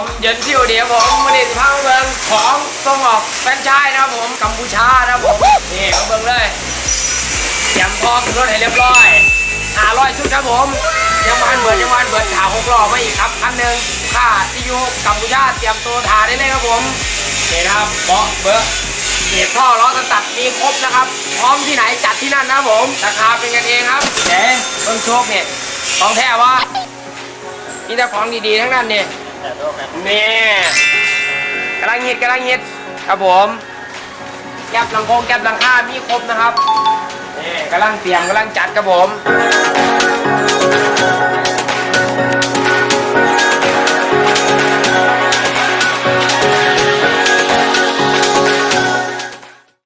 นซิวเดียวผมมาเด็ดพังเบิงของต้องออกแฟรนไชส์นะครับผมกัมพูชานะครับผมนี่มาเบิงเลยเตรียมพอขึ้นรถให้เรียบร้อยห้าร้อยชุดครับผมยังวันเบิดยังวันเบิดขาหกล้อมาอีกครับคันหนึ่งค่าที่อยู่กัมพูชาเตรียมตัวถ่ายได้เลยครับผมนี่นะครับเบาะเบอร์เกียร์ท่อล้อตัดมีครบนะครับ พร้อมที่ไหนจัดที่นั่นนะครับผมราคาเป็นกันเองครับเจ๊ต้นโชคเนี่ยของแท้วะนี่แต่ของดีๆทั้งนั้นเนี่ย นี่กำลังฮิดกำลังฮิดครับผมแก๊บหลังโคงแก๊บหลังคามีครบนะครับนี่กำลังเตรียมกำลังจัดครับผม